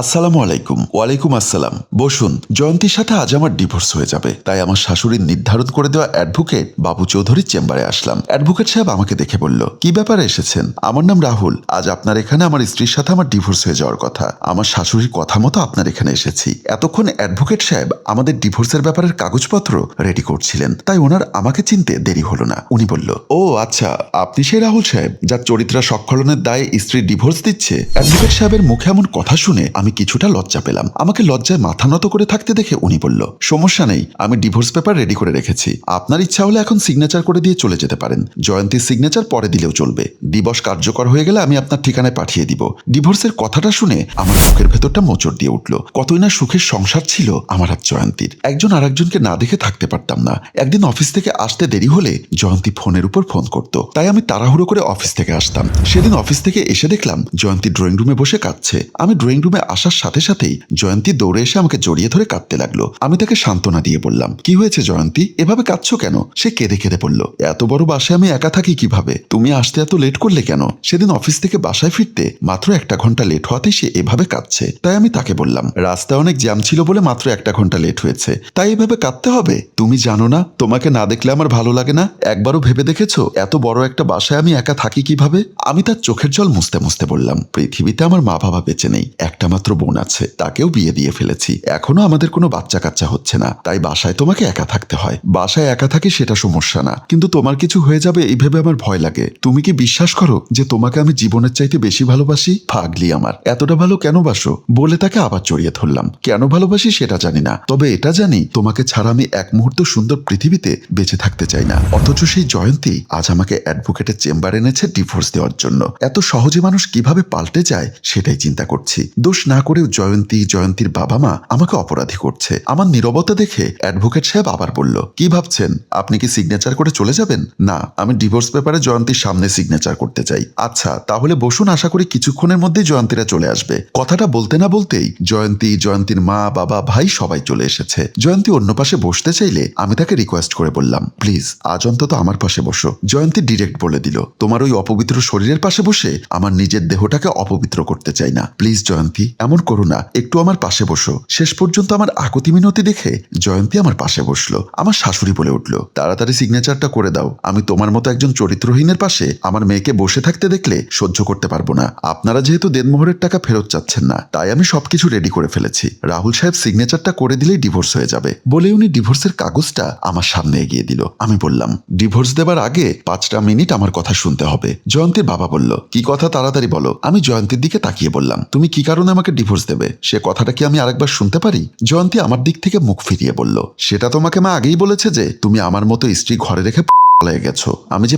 আসসালামু আলাইকুম। ওয়ালাইকুম আসসালাম। বসুন, জয়ন্তীর সাথে আজ আমার ডিভোর্স হয়ে যাবে। তাই আমার শাশুড়ির নির্ধারণ করে দেওয়া অ্যাডভোকেট বাবু চৌধুরীর চেম্বারে আসলাম। অ্যাডভোকেট সাহেব আমাকে দেখে বলল, কি ব্যাপারে এসেছেন? আমার নাম রাহুল। আজ আপনার এখানে আমার স্ত্রীর সাথে আমার ডিভোর্স হয়ে যাওয়ার কথা। আমার শাশুড়ির কথা মতো আপনার এখানে এসেছি। এতক্ষণ অ্যাডভোকেট সাহেব আমাদের ডিভোর্সের ব্যাপারের কাগজপত্র রেডি করছিলেন। তাই ওনার আমাকে চিনতে দেরি হলো না। উনি বলল, ও আচ্ছা আপনি সেই রাহুল সাহেব, যার চরিত্রা সক্ষলনের দায়ে স্ত্রী ডিভোর্স দিচ্ছে? অ্যাডভোকেট সাহেবের মুখে এমন কথা শুনে আমি কিছুটা লজ্জা পেলাম। আমাকে লজ্জায় মাথা নত করে থাকতে দেখে উনি বলল, সমস্যা নেই, আমি ডিভোর্স পেপার রেডি করে রেখেছি। আপনার ইচ্ছা হলে এখন সিগনেচার করে দিয়ে চলে যেতে পারেন। জয়ন্তীর সিগনেচার পরে দিলেও চলবে। দিবস কার্যকর হয়ে গেলে আমি আপনার ঠিকানায় পাঠিয়ে দিব। ডিভোর্সের কথাটা শুনে আমার বুকের ভেতরটা মোচড় দিয়ে উঠল। কতই না সুখের সংসার ছিল আমার আর জয়ন্তীর। একজন আরেকজনকে না দেখে থাকতে পারতাম না। একদিন অফিস থেকে আসতে দেরি হলে জয়ন্তী ফোনের উপর ফোন করত। তাই আমি তাড়াহুড়ো করে অফিস থেকে আসতাম। সেদিন অফিস থেকে এসে দেখলাম, জয়ন্তী ড্রয়িং রুমে বসে কাঁদছে। আমি ড্রয়িং রুমে আসার সাথে সাথেই জয়ন্তী দৌড়ে এসে আমাকে জড়িয়ে ধরে কাঁদতে লাগল। আমি তাকে সান্ত্বনা দিয়ে বললাম, কি হয়েছে জয়ন্তী? এভাবে কাঁদছো কেন? সে কেঁদে কেঁদে বলল, এত বড় বাসায় আমি একা থাকি কীভাবে? তুমি আসতে এত লেট করলে কেন? সেদিন অফিস থেকে বাসায় ফিরতে মাত্র একটা ঘণ্টা লেট হওয়াতেই সে এভাবে কাঁদছে। তাই আমি তাকে বললাম, রাস্তায় অনেক জ্যাম ছিল বলে মাত্র একটা ঘণ্টা লেট হয়েছে। তাই এভাবে কাঁদতে হবে? তুমি জানো না? তোমাকে না দেখলে আমার ভালো লাগে না? একবারও ভেবে দেখেছ? এত বড় একটা বাসায় আমি একা থাকি কীভাবে? আমি তার চোখের জল মুছতে মুছতে বললাম, পৃথিবীতে আমার মা বাবা বেঁচে নেই। একটা মাত্র বোন আছে, তাকেও বিয়ে দিয়ে ফেলেছি। এখনও আমাদের কোনো বাচ্চা কাচ্চা হচ্ছে না, তাই বাসায় তোমাকে একা থাকতে হয়। বাসায় একা থাকি সেটা সমস্যা না। কিন্তু তোমার কিছু হয়ে যাবে এই ভেবে আমার ভয় লাগে। তুমি কি বিশ্বাস করো যে তোমাকে আমি জীবনের চাইতে বেশি ভালোবাসি? ফাগলি আমার। এতটা ভালো কেন বাসো? বলে তাকে আবার জড়িয়ে ধরলাম। কেন ভালোবাসি সেটা জানি না। তবে এটা জানি, তোমাকে ছাড়া আমি এক মুহূর্ত সুন্দর পৃথিবীতে বেঁচে থাকতে চাই না। অথচ সেই জয়ন্তী আজ আমাকে অ্যাডভোকেটের চেম্বার এনেছে ডিভোর্স দেওয়ার জন্য। এত সহজে মানুষ কীভাবে পাল্টে যায়, সেটাই চিন্তা করছি। দোষ না করেও জয়ন্তী, জয়ন্তীর বাবা মা আমাকে অপরাধী করছে। আমার নীরবতা দেখে অ্যাডভোকেট সাহেব আবার বলল, কি ভাবছেন? আপনি কি সিগনেচার করে চলে যাবেন? না, আমি ডিভোর্স পেপারে জয়ন্তীর সামনে সিগনেচার করতে চাই। আচ্ছা তাহলে বসুন, আশা করি কিছুক্ষণের মধ্যেই জয়ন্তীরা চলে আসবে। কথাটা বলতে না বলতেই জয়ন্তী, জয়ন্তীর মা, বাবা, ভাই সবাই চলে এসেছে। জয়ন্তী অন্য পাশে বসতে চাইলে আমি তাকে রিকোয়েস্ট করে বললাম প্লিজ আজ অন্তত আমার পাশে বসো। জয়ন্তী ডিরেক্ট বলে দিল, তোমার ওই অপবিত্র শরীরের পাশে বসে আমার নিজের দেহটাকে অপবিত্র করতে চাই না। প্লিজ জয়ন্তী এমন করো না, একটু আমার পাশে বসো। শেষ পর্যন্ত আমার আকতি মিনতি দেখে জয়ন্তী আমার পাশে বসল, আমার শাশুড়ি বলে উঠল, তাড়াতাড়ি সিগনেচারটা করে দাও। আমি তোমার মতো একজন চরিত্রহীনের পাশে আমার মেয়েকে বসে থাকতে দেখলে সহ্য করতে পারব না। আপনারা যেহেতু দেনমোহরের টাকা ফেরত চাচ্ছেন না, তাই আমি সবকিছু রেডি করে ফেলেছি। রাহুল সাহেব সিগনেচারটা করে দিলেই ডিভোর্স হয়ে যাবে। বলে উনি ডিভোর্সের কাগজটা আমার সামনে এগিয়ে দিল। আমি বললাম ডিভোর্স দেবার আগে পাঁচটা মিনিট আমার কথা শুনতে হবে। জয়ন্তীর বাবা বলল, কি কথা তাড়াতাড়ি বলো? আমি জয়ন্তীর দিকে তাকিয়ে বললাম, তুমি কি কারণে আমাকে ডিভোর্স দেবে। সে কথাটা কি আমি আরেকবার শুনতে পারি? জয়ন্তী আমার দিক থেকে মুখ ফিরিয়ে বলল, সেটা তোমাকে মা আগেই বলেছে যে, তুমি আমার মতো স্ত্রী ঘরে রেখে পালিয়ে গেছো। আমি যে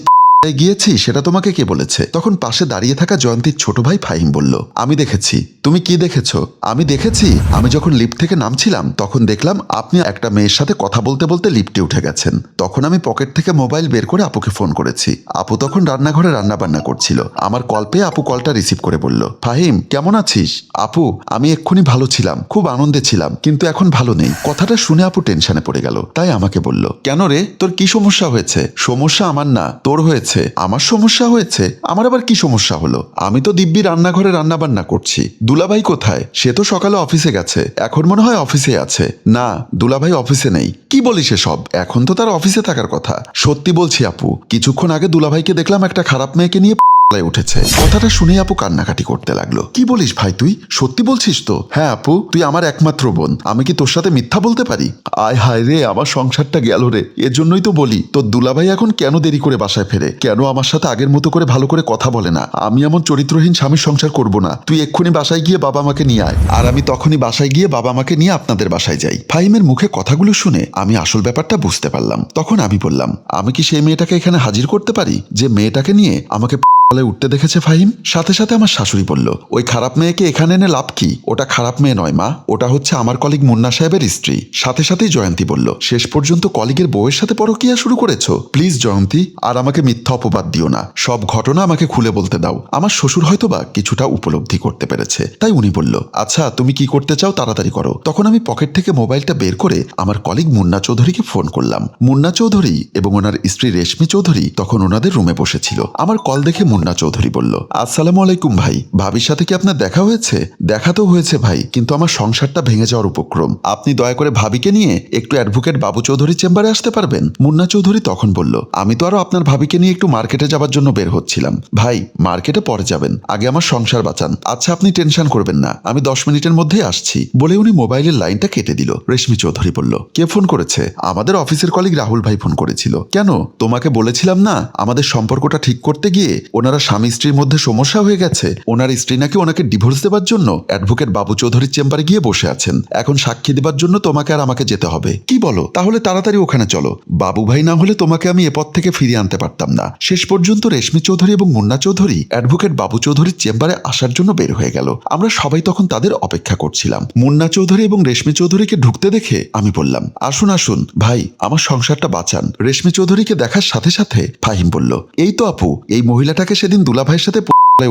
গিয়েছি সেটা তোমাকে কে বলেছে? তখন পাশে দাঁড়িয়ে থাকা জয়ন্তীর ছোট ভাই ফাহিম বলল, আমি দেখেছি। তুমি কি দেখেছ? আমি দেখেছি। আমি যখন লিফট থেকে নামছিলাম, তখন দেখলাম আপনি একটা মেয়ের সাথে কথা বলতে বলতে লিফটে উঠে গেছেন। তখন আমি পকেট থেকে মোবাইল বের করে আপুকে ফোন করেছি। আপু তখন রান্নাঘরে রান্না বান্না করছিল। আমার কল পেয়ে আপু কলটা রিসিভ করে বলল, ফাহিম, কেমন আছিস? আপু, আমি এক্ষুনি ভালো ছিলাম। খুব আনন্দে ছিলাম, কিন্তু এখন ভালো নেই। কথাটা শুনে আপু টেনশনে পড়ে গেল। তাই আমাকে বলল, কেন রে? তোর কি সমস্যা হয়েছে? সমস্যা আমার না, তোর হয়েছে। আমার সমস্যা হয়েছে। আমার আবার কি সমস্যা হলো? আমি তো দিব্যি রান্নাঘরে রান্না বান্না করছি। দুলাভাই কোথায়? সে তো সকালে অফিসে গেছে। এখন মনে হয় অফিসে আছে। না, দুলাভাই অফিসে নেই। কি বলিস সব এখন তো তার অফিসে থাকার কথা। সত্যি বলছি আপু, কিছুক্ষণ আগে দুলাভাইকে দেখলাম একটা খারাপ মেয়েকে নিয়ে পালায় উঠেছে। কথাটা শুনে আপু কান্নাকাটি করতে লাগল। কি বলিস ভাই তুই? সত্যি বলছিস তো? হ্যাঁ আপু, তুই আমার একমাত্র বোন। আমি কি তোর সাথে মিথ্যা বলতে পারি? আয় হায় রে আমার সংসারটা গেল রে। এর জন্যই তো বলি, তোর দুলাভাই এখন কেন দেরি করে বাসায় ফেরে? কেন আমার সাথে আগের মতো করে ভালো করে কথা বলে না? আমি এমন চরিত্রহীন স্বামীর সংসার করব না। তুই এক্ষুনি বাসায় গিয়ে বাবা মাকে নিয়ে আয়। আর আমি তখনই বাসায় গিয়ে বাবা মাকে নিয়ে আপনাদের বাসায় যাই। ফাহিমের মুখে কথাগুলো শুনে আমি আসল ব্যাপারটা বুঝতে পারলাম। তখন আমি বললাম, আমি কি সেই মেয়েটাকে এখানে হাজির করতে পারি? যে মেয়েটাকে নিয়ে আমাকে বলে উঠতে দেখেছে ফাহিম? সাথে সাথে আমার শাশুড়ি বলল, ওই খারাপ মেয়েকে এখানে এনে লাভ কি? ওটা খারাপ মেয়ে নয়, মা। ওটা হচ্ছে আমার কলিগ মুন্না সাহেবের স্ত্রী। সাথে সাথেই জয়ন্তী বলল, শেষ পর্যন্ত কলিগের বউয়ের সাথে পরকিয়া শুরু করেছ? প্লিজ জয়ন্তী, আর আমাকে মিথ্যা অপবাদ দিও না। সব ঘটনা আমাকে খুলে বলতে দাও। আমার শ্বশুর হয়তো বা কিছুটা উপলব্ধি করতে পেরেছে। তাই উনি বলল আচ্ছা তুমি কি করতে চাও তাড়াতাড়ি করো। তখন আমি পকেট থেকে মোবাইলটা বের করে আমার কলিগ মুন্না চৌধুরীকে ফোন করলাম। মুন্না চৌধুরী এবং ওনার স্ত্রী রেশমি চৌধুরী তখন ওনাদের রুমে বসেছিল। আমার কল দেখে মুন্না চৌধুরী বলল, আসসালামু আলাইকুম ভাই, ভাবির সাথে কি আপনার দেখা হয়েছে? দেখা তো হয়েছে ভাই, কিন্তু আমার সংসারটা ভেঙে যাওয়ার উপক্রম। আপনি দয়া করে ভাবিকে নিয়ে একটু অ্যাডভোকেট বাবু চৌধুরীর চেম্বারে আসতে পারবেন? মুন্না চৌধুরী তখন বলল, আমি তো আরও আপনার ভাবিকে নিয়ে একটু মার্কেটে যাবার জন্য বের হচ্ছিলাম। ভাই, মার্কেটে পরে যাবেন, আগে আমার সংসার বাঁচান। আচ্ছা আপনি টেনশন করবেন না, আমি দশ মিনিটের মধ্যেই আসছি। বলে উনি মোবাইলের লাইনটা কেটে দিল। রেশমি চৌধুরী বলল, কে ফোন করেছে? আমাদের অফিসের কলিগ রাহুল ভাই ফোন করেছিল। কেন? তোমাকে বলেছিলাম না, আমাদের সম্পর্কটা ঠিক করতে গিয়ে ওনারা স্বামী স্ত্রীর মধ্যে সমস্যা হয়ে গেছে। ওনার স্ত্রী নাকি ওনাকে ডিভোর্স দেবার জন্য অ্যাডভোকেট বাবু চৌধুরীর চেম্বারে গিয়ে বসে আছেন। এখন সাক্ষী দেবার জন্য তোমাকে আর আমাকে যেতে হবে। কি বলো? তাহলে তাড়াতাড়ি ওখানে চলো। বাবু ভাই না হলে তোমাকে আমি এ পথ থেকে ফিরিয়ে আনতে পারতাম না। শেষ পর্যন্ত রেশমি চৌধুরী এবং মুন্না চৌধুরী অ্যাডভোকেট বাবু চৌধুরীর চেম্বারে আসার জন্য বের হয়ে গেল। আমরা সবাই তখন তাদের অপেক্ষা করছিলাম। মুন্না চৌধুরী এবং রেশমি চৌধুরীকে ঢুকতে দেখে আমি বললাম, আসুন আসুন। ভাই, আমার সংসারটা বাঁচান। রেশমি চৌধুরীকে দেখার সাথে সাথে ফাহিম বলল, এই তো আপু, এই মহিলাটাকে সেদিন দুলাভাইয়ের সাথে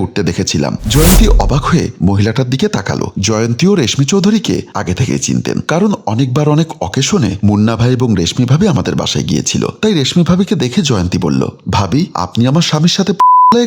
উঠতে দেখেছিলাম। জয়ন্তী অবাক হয়ে মহিলাটার দিকে তাকালো। জয়ন্তী ও রেশমি চৌধুরীকে আগে থেকে চিনতেন। কারণ অনেকবার অনেক অকেশনে মুন্না ভাই এবং রেশমি ভাবি আমাদের বাসায় গিয়েছিল। তাই রেশমি ভাবিকে দেখে জয়ন্তী বলল, ভাবি, আপনি আমার স্বামীর সাথে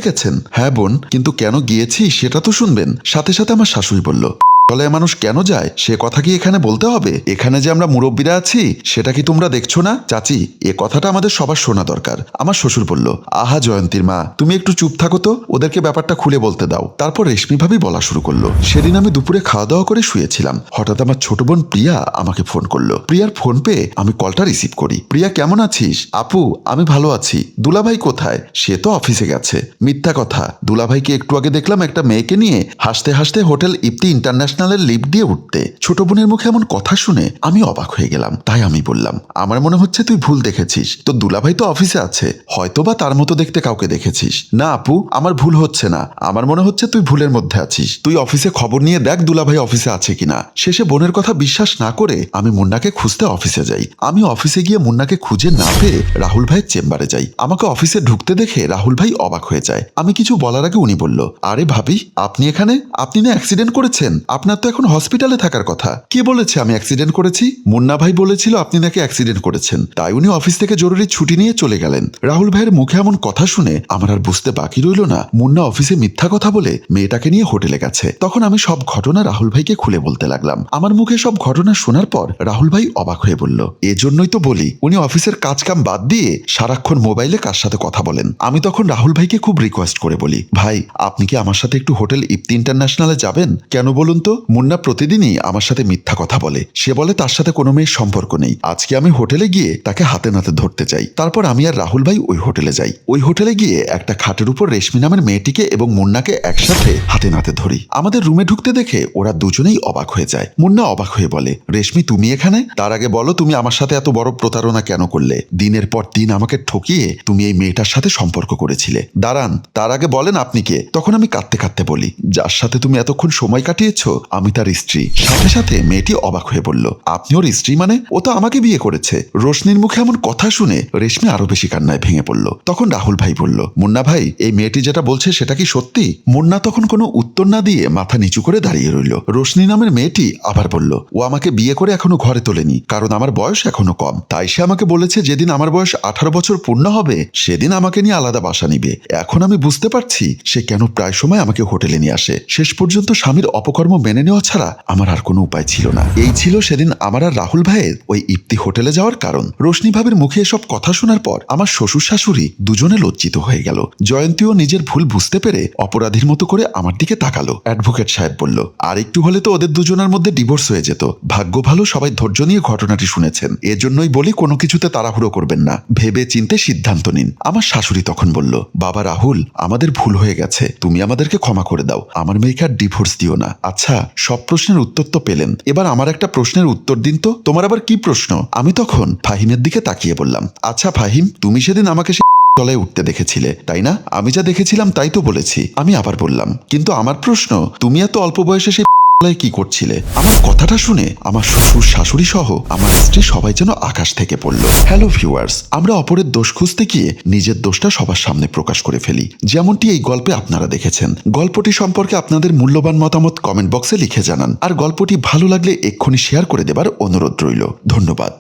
গেছেন? হ্যাঁ বোন, কিন্তু কেন গিয়েছি সেটা তো শুনবেন। সাথে সাথে আমার শাশুড়ি বলল তলায় মানুষ কেন যায়? সে কথা কি এখানে বলতে হবে? এখানে যে আমরা মুরব্বীরা আছি, সেটা কি তোমরা দেখছ না? চাচি, এ কথাটা আমাদের সবার শোনা দরকার। আমার শ্বশুর বলল, আহা জয়ন্তীর মা, তুমি একটু চুপ থাকো তো, ওদেরকে ব্যাপারটা খুলে বলতে দাও। তারপর রেশমি ভাবি বলা শুরু করল। সেদিন আমি দুপুরে খাওয়া দাওয়া করে শুয়েছিলাম। হঠাৎ আমার ছোট বোন প্রিয়া আমাকে ফোন করল। প্রিয়ার ফোন পেয়ে আমি কলটা রিসিভ করি। প্রিয়া, কেমন আছিস? আপু, আমি ভালো আছি। দুলাভাই কোথায়? সে তো অফিসে গেছে। মিথ্যা কথা। দুলাভাইকে একটু আগে দেখলাম একটা মেয়েকে নিয়ে হাসতে হাসতে হোটেল ইপ্তি ইন্টারন্যাশনালের লিফট দিয়ে উঠতে। ছোট বোনের মুখে এমন কথা শুনে আমি অবাক হয়ে গেলাম। তাই আমি বললাম, আমার মনে হচ্ছে তুই ভুল দেখেছিস। তো দুলাভাই তো অফিসে আছে। হয়তোবা তার মতো দেখতে কাউকে দেখেছিস। না আপু, আমার ভুল হচ্ছে না। আমার মনে হচ্ছে তুই ভুলের মধ্যে আছিস। তুই অফিসে খবর নিয়ে দেখ দুলাভাই অফিসে আছে কিনা। শেষে বোনের কথা বিশ্বাস না করে আমি মুন্নাকে খুঁজতে অফিসে যাই। আমি অফিসে গিয়ে মুন্নাকে খুঁজে না পেয়ে রাহুল ভাইয়ের চেম্বারে যাই। আমাকে অফিসে ঢুকতে দেখে রাহুল ভাই অবাক হয়ে যায়। আমি কিছু বলার আগে উনি বলল, আরে ভাবি, আপনি এখানে? আপনি না অ্যাক্সিডেন্ট করেছেন? আপনার তো এখন হসপিটালে থাকার কথা। কে বলেছে আমি অ্যাক্সিডেন্ট করেছি? মুন্না ভাই বলেছিল আপনি নাকি অ্যাক্সিডেন্ট করেছেন। তাই উনি অফিস থেকে জরুরি ছুটি নিয়ে চলে গেলেন। রাহুল ভাইয়ের মুখে এমন কথা শুনে আমার আর বুঝতে বাকি রইল না। মুন্না অফিসে মিথ্যা কথা বলে মেয়েটাকে নিয়ে হোটেলে গেছে। তখন আমি সব ঘটনা রাহুল ভাইকে খুলে বলতে লাগলাম। আমার মুখে সব ঘটনা শোনার পর রাহুল ভাই অবাক হয়ে বলল, এজন্যই তো বলি, উনি অফিসের কাজ কাম বাদ দিয়ে সারাক্ষণ মোবাইলে কার সাথে কথা বলেন? আমি তখন রাহুল ভাইকে খুব রিকোয়েস্ট করে বলি, ভাই, আপনি কি আমার সাথে একটু হোটেল ইপ্তি ইন্টারন্যাশনালে যাবেন? কেন বলুন তো? মুন্না প্রতিদিনই আমার সাথে মিথ্যা কথা বলে। সে বলে, তার সাথে কোনো মেয়ের সম্পর্ক নেই। আজকে আমি হোটেলে গিয়ে তাকে হাতে নাতে ধরতে চাই। তারপর আমি আর রাহুল ভাই ওই হোটেলে যাই। ওই হোটেলে গিয়ে একটা খাটের উপর রেশমি নামের মেয়েটিকে এবং মুন্নাকে একসাথে হাতে নাতে ধরি। আমাদের রুমে ঢুকতে দেখে ওরা দুজনেই অবাক হয়ে যায়। মুন্না অবাক হয়ে বলে, রেশমি, তুমি এখানে? তার আগে বলো, তুমি আমার সাথে এত বড় প্রতারণা কেন করলে? দিনের পর দিন আমাকে ঠকিয়ে তুমি এই মেয়েটার সাথে সম্পর্ক করেছিলে। দাঁড়ান, তার আগে বলেন আপনি কে? তখন আমি কাঁদতে কাঁদতে বলি, যার সাথে তুমি এতক্ষণ সময় কাটিয়েছ আমি তার স্ত্রী। সাথে সাথে মেয়েটি অবাক হয়ে বলল, আপনি ওর স্ত্রী মানে? ও তো আমাকে বিয়ে করেছে। রোশনির মুখে এমন কথা শুনে রেশমি আরও বেশি কান্নায় ভেঙে পড়ল। তখন রাহুল ভাই বলল, মুন্না ভাই, এই মেয়েটি যেটা বলছে সেটা কি সত্যি? মুন্না তখন কোনো উত্তর না দিয়ে মাথা নিচু করে দাঁড়িয়ে রইল। রোশনি নামের মেয়েটি আবার বলল, ও আমাকে বিয়ে করে এখনও ঘরে তোলেনি, কারণ আমার বয়স এখনও কম। তাই সে আমাকে বলেছে যেদিন আমার বয়স আঠারো বছর পূর্ণ হবে, সেদিন আমাকে নিয়ে আলাদা বাসা নিবে। এখন আমি বুঝতে পারছি সে কেন প্রায় সময় আমাকে হোটেলে নিয়ে আসে। শেষ পর্যন্ত স্বামীর অপকর্ম মেনে নেওয়া ছাড়া আমার আর কোনো উপায় ছিল না। এই ছিল সেদিন আমার আর রাহুল ভাইয়ের ওই ইপ্তি হোটেলে যাওয়ার কারণ। রোশনি মুখে এসব কথা শোনার পর আমার শ্বশুর শাশুড়ি দুজনে লজ্জিত হয়ে গেল। জয়ন্তীও নিজের ভুল বুঝতে পেরে অপরাধীর মতো করে আমার দিকে তাকালো। অ্যাডভোকেট সাহেব বলল, আর একটু হলে তো ওদের দুজনের মধ্যে ডিভোর্স হয়ে যেত। ভাগ্য ভালো, সবাই ধৈর্য নিয়ে ঘটনাটি শুনেছেন। এজন্যই বলি কোনো কিছুতে তাড়াহুড়ো করবেন না। ভেবে চিনতে সিদ্ধান্ত নিন। আমার শাশুড়ি তখন বলল, বাবা রাহুল, আমাদের ভুল হয়ে গেছে। তুমি আমাদেরকে ক্ষমা করে দাও। আমার মেয়েকে আর ডিভোর্স দিও না। আচ্ছা সব প্রশ্নের উত্তর তো পেলেন। এবার আমার একটা প্রশ্নের উত্তর দিন তো। তোমার আবার কি প্রশ্ন? আমি তখন ফাহিমের দিকে তাকিয়ে বললাম আচ্ছা ফাহিম, তুমি সেদিন আমাকে তলায় উঠতে দেখেছিলে, তাই না? আমি যা দেখেছিলাম তাই তো বলেছি। আমি আবার বললাম, কিন্তু আমার প্রশ্ন, তুমি এত অল্প বয়সে সেই কি করছিলে? আমার কথাটা শুনে আমার শ্বশুর, শাশুড়ি সহ আমার স্ত্রী সবাই যেন আকাশ থেকে পড়ল। হ্যালো ভিউয়ার্স আমরা অপরের দোষ খুঁজতে গিয়ে নিজের দোষটা সবার সামনে প্রকাশ করে ফেলি। যেমনটি এই গল্পে আপনারা দেখেছেন। গল্পটি সম্পর্কে আপনাদের মূল্যবান মতামত কমেন্ট বক্সে লিখে জানান। আর গল্পটি ভালো লাগলে এক্ষুনি শেয়ার করে দেবার অনুরোধ রইল। ধন্যবাদ।